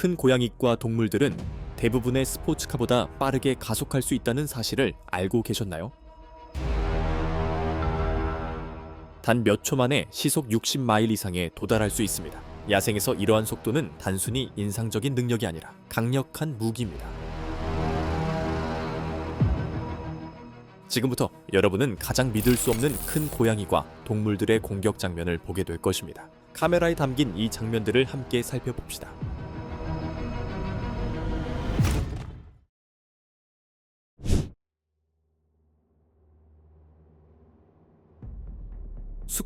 큰 고양이과 동물들은 대부분의 스포츠카보다 빠르게 가속할 수 있다는 사실을 알고 계셨나요? 단 몇 초 만에 시속 60마일 이상에 도달할 수 있습니다. 야생에서 이러한 속도는 단순히 인상적인 능력이 아니라 강력한 무기입니다. 지금부터 여러분은 가장 믿을 수 없는 큰 고양이과 동물들의 공격 장면을 보게 될 것입니다. 카메라에 담긴 이 장면들을 함께 살펴봅시다.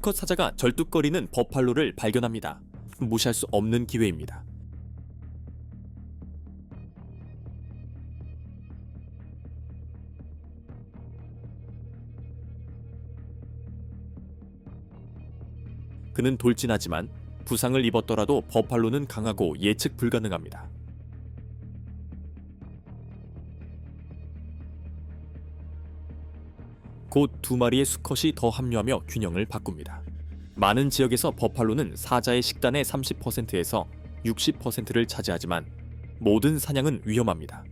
수컷 사자가 절뚝거리는 버팔로를 발견합니다. 무시할 수 없는 기회입니다. 그는 돌진하지만 부상을 입었더라도 버팔로는 강하고 예측 불가능합니다. 곧 두 마리의 수컷이 더 합류하며 균형을 바꿉니다. 많은 지역에서 버팔로는 사자의 식단의 30%에서 60%를 차지하지만 모든 사냥은 위험합니다.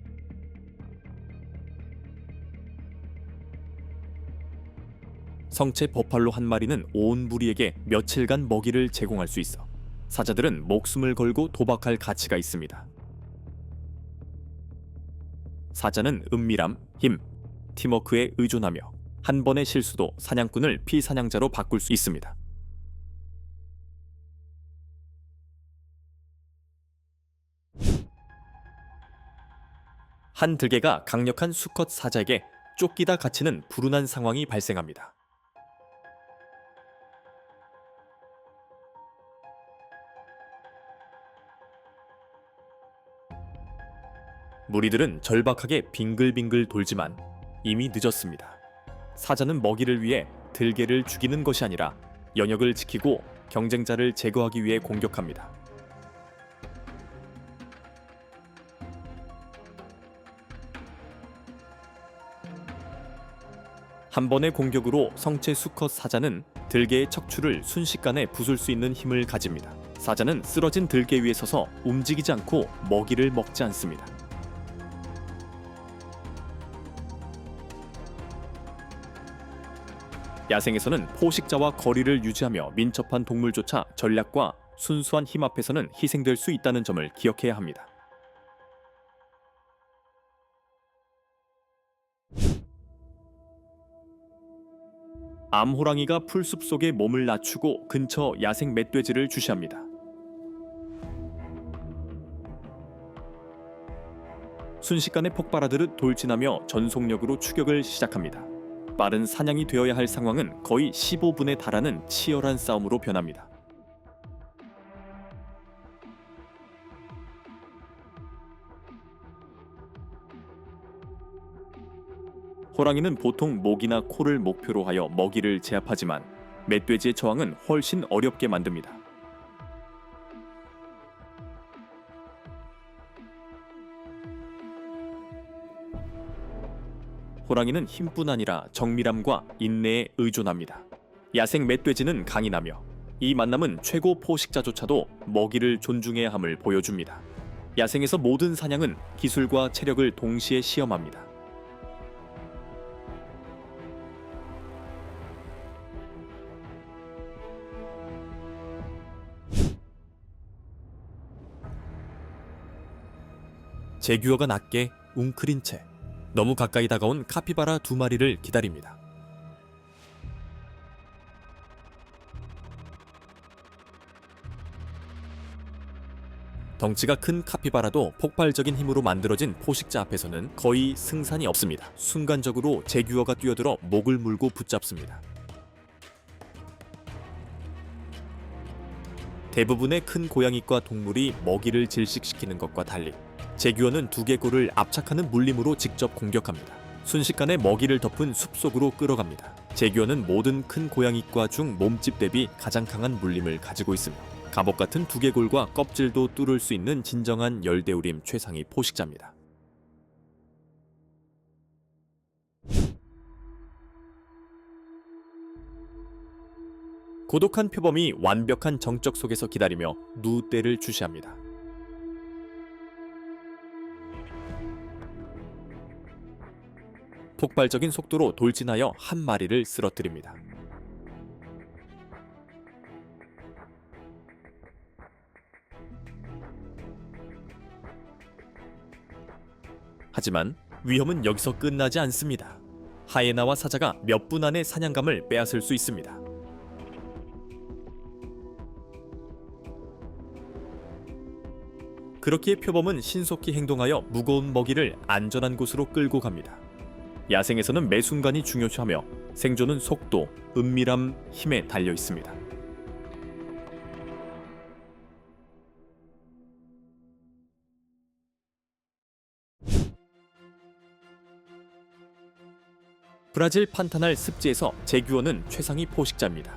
성체 버팔로 한 마리는 온 무리에게 며칠간 먹이를 제공할 수 있어 사자들은 목숨을 걸고 도박할 가치가 있습니다. 사자는 은밀함, 힘, 팀워크에 의존하며 한 번의 실수도 사냥꾼을 피사냥자로 바꿀 수 있습니다. 한 들개가 강력한 수컷 사자에게 쫓기다 갇히는 불운한 상황이 발생합니다. 무리들은 절박하게 빙글빙글 돌지만 이미 늦었습니다. 사자는 먹이를 위해 들개를 죽이는 것이 아니라 영역을 지키고 경쟁자를 제거하기 위해 공격합니다. 한 번의 공격으로 성체 수컷 사자는 들개의 척추를 순식간에 부술 수 있는 힘을 가집니다. 사자는 쓰러진 들개 위에 서서 움직이지 않고 먹이를 먹지 않습니다. 야생에서는 포식자와 거리를 유지하며 민첩한 동물조차 전략과 순수한 힘 앞에서는 희생될 수 있다는 점을 기억해야 합니다. 암호랑이가 풀숲 속에 몸을 낮추고 근처 야생 멧돼지를 주시합니다. 순식간에 폭발하듯 돌진하며 전속력으로 추격을 시작합니다. 빠른 사냥이 되어야 할 상황은 거의 15분에 달하는 치열한 싸움으로 변합니다. 호랑이는 보통 목이나 코를 목표로 하여 먹이를 제압하지만 멧돼지의 저항은 훨씬 어렵게 만듭니다. 호랑이는 힘뿐 아니라 정밀함과 인내에 의존합니다. 야생 멧돼지는 강인하며 이 만남은 최고 포식자조차도 먹이를 존중해야 함을 보여줍니다. 야생에서 모든 사냥은 기술과 체력을 동시에 시험합니다. 제규어가 낮게 웅크린 채 너무 가까이 다가온 카피바라 두 마리를 기다립니다. 덩치가 큰 카피바라도 폭발적인 힘으로 만들어진 포식자 앞에서는 거의 승산이 없습니다. 순간적으로 제규어가 뛰어들어 목을 물고 붙잡습니다. 대부분의 큰 고양이과 동물이 먹이를 질식시키는 것과 달리 제규어는 두 개골을 압착하는 물림으로 직접 공격합니다. 순식간에 먹이를 덮은 숲속으로 끌어갑니다. 제규어는 모든 큰 고양이과 중 몸집 대비 가장 강한 물림을 가지고 있습니다. 감옥 같은 두개골과 껍질도 뚫을 수 있는 진정한 열대우림 최상위 포식자입니다. 고독한 표범이 완벽한 정적 속에서 기다리며 누때를 주시합니다. 폭발적인 속도로 돌진하여 한 마리를 쓰러뜨립니다. 하지만 위험은 여기서 끝나지 않습니다. 하예나와 사자가 몇 분 안에 사냥감을 빼앗을 수 있습니다. 그렇기에 표범은 신속히 행동하여 무거운 먹이를 안전한 곳으로 끌고 갑니다. 야생에서는 매 순간이 중요시하며 생존은 속도, 은밀함, 힘에 달려 있습니다. 브라질 판타날 습지에서 제규어는 최상위 포식자입니다.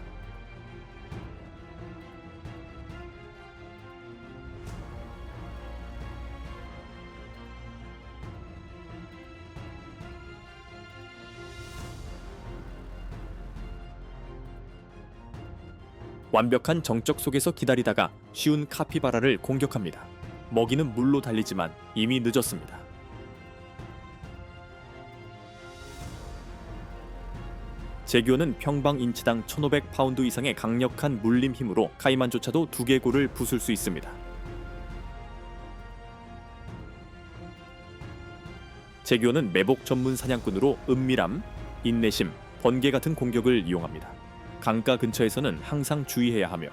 완벽한 정적 속에서 기다리다가 쉬운 카피바라를 공격합니다. 먹이는 물로 달리지만 이미 늦었습니다. 제규어는 평방 인치당 1500파운드 이상의 강력한 물림 힘으로 카이만조차도 두 개골을 부술 수 있습니다. 제규어는 매복 전문 사냥꾼으로 은밀함, 인내심, 번개 같은 공격을 이용합니다. 강가 근처에서는 항상 주의해야 하며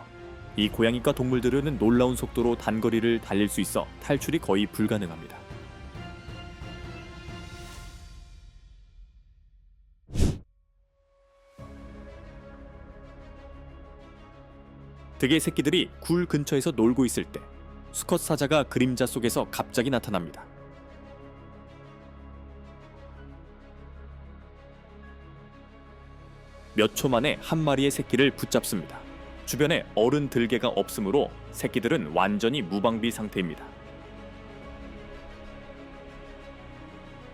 이 고양이과 동물들은 놀라운 속도로 단거리를 달릴 수 있어 탈출이 거의 불가능합니다. 득의 새끼들이 굴 근처에서 놀고 있을 때 수컷 사자가 그림자 속에서 갑자기 나타납니다. 몇 초 만에 한 마리의 새끼를 붙잡습니다. 주변에 어른 들개가 없으므로 새끼들은 완전히 무방비 상태입니다.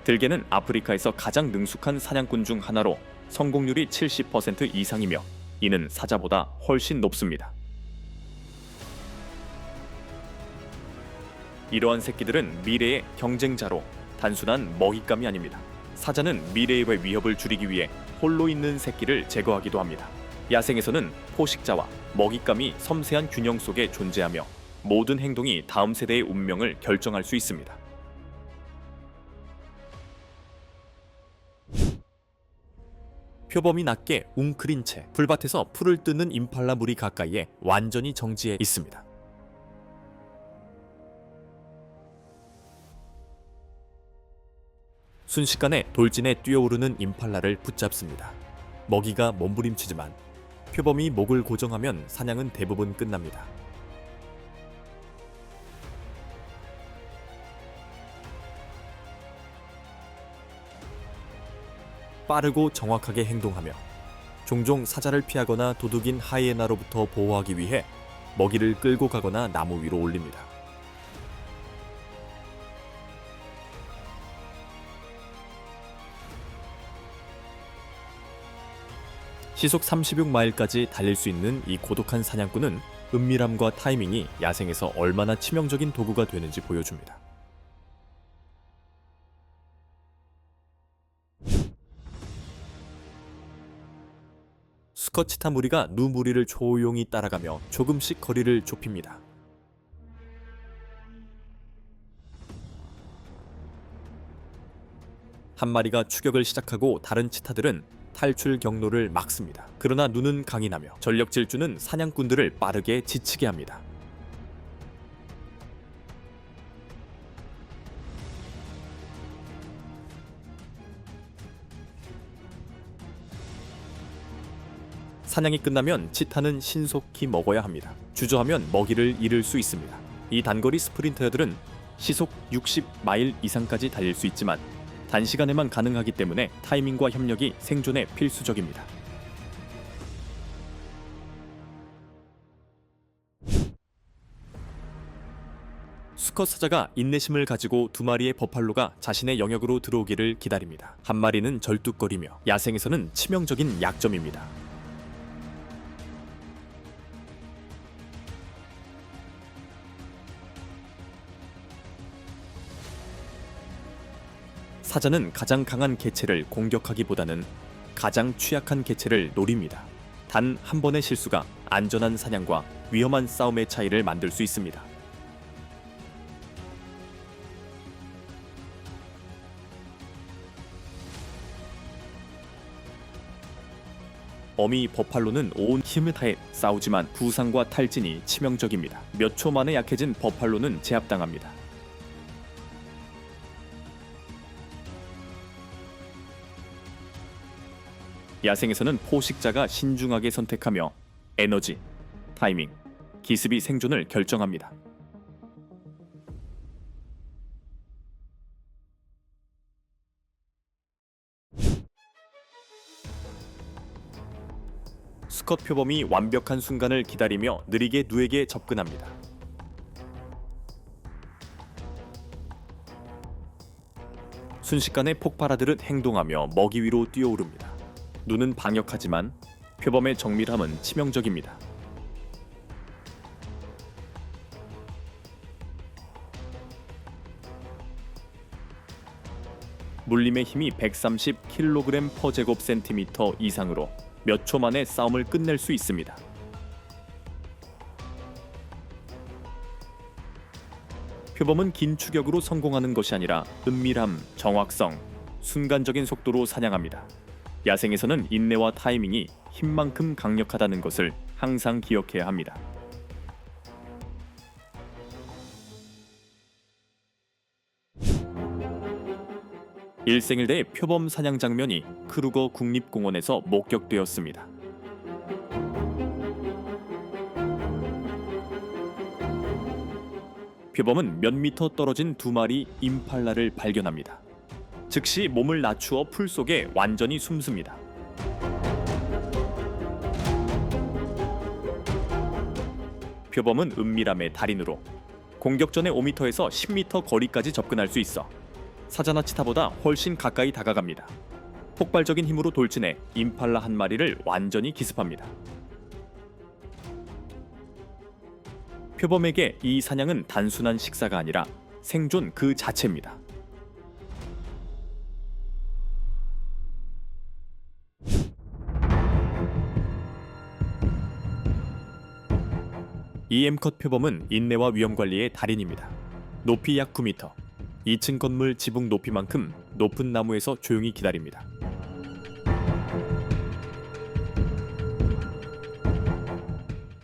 들개는 아프리카에서 가장 능숙한 사냥꾼 중 하나로 성공률이 70% 이상이며 이는 사자보다 훨씬 높습니다. 이러한 새끼들은 미래의 경쟁자로 단순한 먹잇감이 아닙니다. 사자는 미래의 위협을 줄이기 위해 홀로 있는 새끼를 제거하기도 합니다. 야생에서는 포식자와 먹잇감이 섬세한 균형 속에 존재하며 모든 행동이 다음 세대의 운명을 결정할 수 있습니다. 표범이 낮게 웅크린 채 풀밭에서 풀을 뜯는 임팔라 무리 가까이에 완전히 정지해 있습니다. 순식간에 돌진에 뛰어오르는 임팔라를 붙잡습니다. 먹이가 몸부림치지만 표범이 목을 고정하면 사냥은 대부분 끝납니다. 빠르고 정확하게 행동하며 종종 사자를 피하거나 도둑인 하이에나로부터 보호하기 위해 먹이를 끌고 가거나 나무 위로 올립니다. 시속 36마일까지 달릴 수 있는 이 고독한 사냥꾼은 은밀함과 타이밍이 야생에서 얼마나 치명적인 도구가 되는지 보여줍니다. 스커치타 무리가 누 무리를 조용히 따라가며 조금씩 거리를 좁힙니다. 한 마리가 추격을 시작하고 다른 치타들은 탈출 경로를 막습니다. 그러나 눈은 강인하며 전력 질주는 사냥꾼들을 빠르게 지치게 합니다. 사냥이 끝나면 치타는 신속히 먹어야 합니다. 주저하면 먹이를 잃을 수 있습니다. 이 단거리 스프린터들은 시속 60마일 이상까지 달릴 수 있지만 단시간에만 가능하기 때문에 타이밍과 협력이 생존에 필수적입니다. 수컷 사자가 인내심을 가지고 두 마리의 버팔로가 자신의 영역으로 들어오기를 기다립니다. 한 마리는 절뚝거리며 야생에서는 치명적인 약점입니다. 사자는 가장 강한 개체를 공격하기보다는 가장 취약한 개체를 노립니다. 단 한 번의 실수가 안전한 사냥과 위험한 싸움의 차이를 만들 수 있습니다. 어미 버팔로는 온 힘을 다해 싸우지만 부상과 탈진이 치명적입니다. 몇 초 만에 약해진 버팔로는 제압당합니다. 야생에서는 포식자가 신중하게 선택하며 에너지, 타이밍, 기습이 생존을 결정합니다. 스컷 표범이 완벽한 순간을 기다리며 느리게 누에게 접근합니다. 순식간에 폭발아들은 행동하며 먹이 위로 뛰어오릅니다. 눈은 방역하지만 표범의 정밀함은 치명적입니다. 물림의 힘이 130kg per 제곱 센티미터 이상으로 몇 초 만에 싸움을 끝낼 수 있습니다. 표범은 긴 추격으로 성공하는 것이 아니라 은밀함, 정확성, 순간적인 속도로 사냥합니다. 야생에서는 인내와 타이밍이 힘만큼 강력하다는 것을 항상 기억해야 합니다. 일생일대의 표범 사냥 장면이 크루거 국립공원에서 목격되었습니다. 표범은 몇 미터 떨어진 두 마리 임팔라를 발견합니다. 즉시 몸을 낮추어 풀 속에 완전히 숨습니다. 표범은 은밀함의 달인으로 공격 전에 5m에서 10m 거리까지 접근할 수 있어 사자나 치타보다 훨씬 가까이 다가갑니다. 폭발적인 힘으로 돌진해 임팔라 한 마리를 완전히 기습합니다. 표범에게 이 사냥은 단순한 식사가 아니라 생존 그 자체입니다. 이 엠컷 표범은 인내와 위험 관리의 달인입니다. 높이 약 9m, 2층 건물 지붕 높이만큼 높은 나무에서 조용히 기다립니다.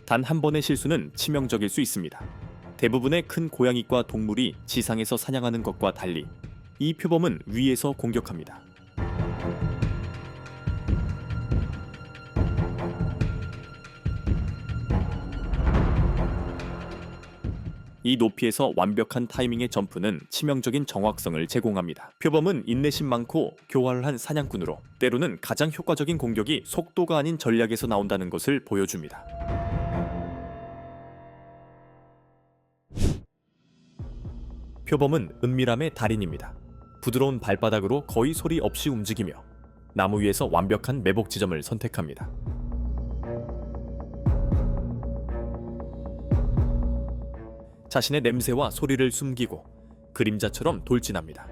단 한 번의 실수는 치명적일 수 있습니다. 대부분의 큰 고양이과 동물이 지상에서 사냥하는 것과 달리 이 표범은 위에서 공격합니다. 이 높이에서 완벽한 타이밍의 점프는 치명적인 정확성을 제공합니다. 표범은 인내심 많고 교활한 사냥꾼으로 때로는 가장 효과적인 공격이 속도가 아닌 전략에서 나온다는 것을 보여줍니다. 표범은 은밀함의 달인입니다. 부드러운 발바닥으로 거의 소리 없이 움직이며 나무 위에서 완벽한 매복 지점을 선택합니다. 자신의 냄새와 소리를 숨기고 그림자처럼 돌진합니다.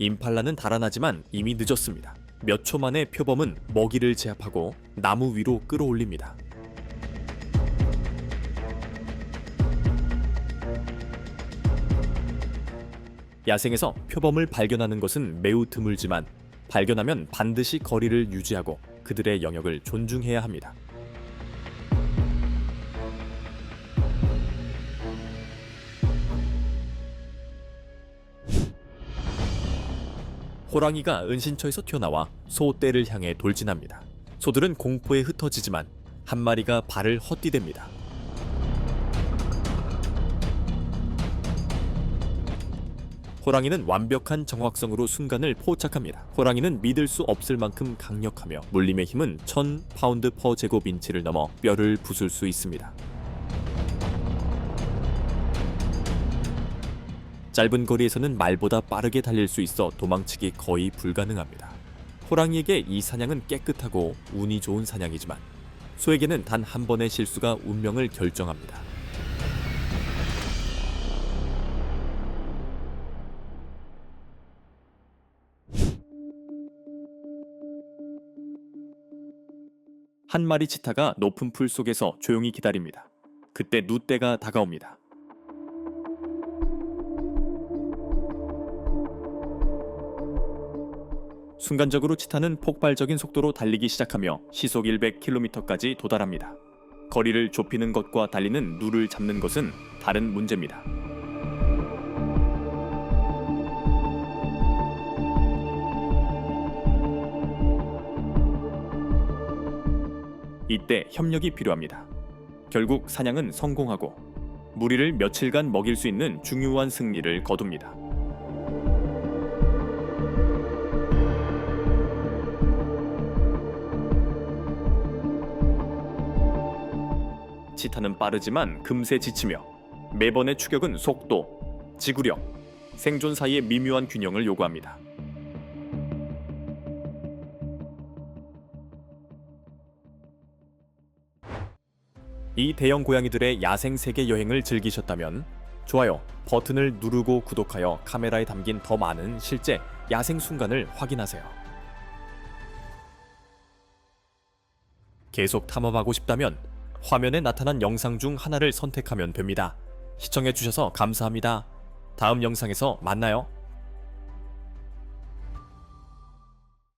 임팔라는 달아나지만 이미 늦었습니다. 몇 초 만에 표범은 먹이를 제압하고 나무 위로 끌어올립니다. 야생에서 표범을 발견하는 것은 매우 드물지만 발견하면 반드시 거리를 유지하고 그들의 영역을 존중해야 합니다. 호랑이가 은신처에서 튀어나와 소떼를 향해 돌진합니다. 소들은 공포에 흩어지지만 한 마리가 발을 헛디댑니다. 호랑이는 완벽한 정확성으로 순간을 포착합니다. 호랑이는 믿을 수 없을 만큼 강력하며 물림의 힘은 1000 파운드 퍼 제곱 인치를 넘어 뼈를 부술 수 있습니다. 짧은 거리에서는 말보다 빠르게 달릴 수 있어 도망치기 거의 불가능합니다. 호랑이에게 이 사냥은 깨끗하고 운이 좋은 사냥이지만 소에게는 단 한 번의 실수가 운명을 결정합니다. 한 마리 치타가 높은 풀 속에서 조용히 기다립니다. 그때 누때가 다가옵니다. 순간적으로 치타는 폭발적인 속도로 달리기 시작하며 시속 100km까지 도달합니다. 거리를 좁히는 것과 달리는 누를 잡는 것은 다른 문제입니다. 이때 협력이 필요합니다. 결국 사냥은 성공하고 무리를 며칠간 먹일 수 있는 중요한 승리를 거둡니다. 치타는 빠르지만 금세 지치며 매번의 추격은 속도, 지구력, 생존 사이의 미묘한 균형을 요구합니다. 이 대형 고양이들의 야생 세계 여행을 즐기셨다면 좋아요 버튼을 누르고 구독하여 카메라에 담긴 더 많은 실제 야생 순간을 확인하세요. 계속 탐험하고 싶다면 화면에 나타난 영상 중 하나를 선택하면 됩니다. 시청해주셔서 감사합니다. 다음 영상에서 만나요.